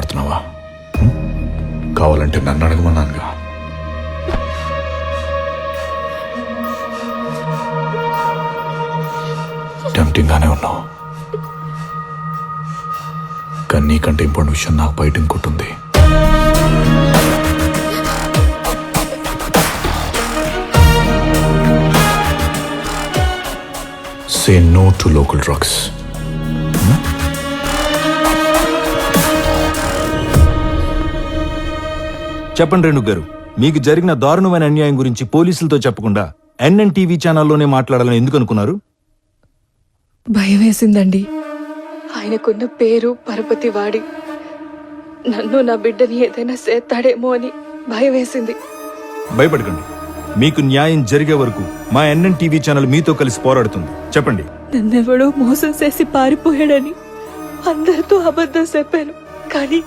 పడుతున్నావా కావాలంటే నన్ను అడగమన్నానుగా. టెంప్టింగ్ గానే ఉన్నావు. కానీ నీకంటే ఇంపార్టెంట్ విషయం నాకు బయట ఇంకొట్టుంది say no to local drugs చెప్పండి రేణు గారు మీకు జరిగిన దారుణమైన అన్యాయం గురించి పోలీసులతో చెప్పకుండా ఎన్ఎన్ టీవీ ఛానల్లోనే మాట్లాడాలని ఎందుకు అనుకున్నారు? భయం వేసిందండి. ఆయనకున్న పేరు పరపతి వాడి. నన్ను నా బిడ్డని ఏదైనా చేస్తాడేమో అని భయం వేసింది. భయపడకండి. మీకు న్యాయం జరిగే వరకు మా ఎన్ఎన్ టీవీ ఛానల్ మీతో కలిసి పోరాడుతుంది. చెప్పండి. నన్నెవడో మోసం చేసి పారిపోయాడని అందరితో అబద్ధం చెప్పాను. కానీ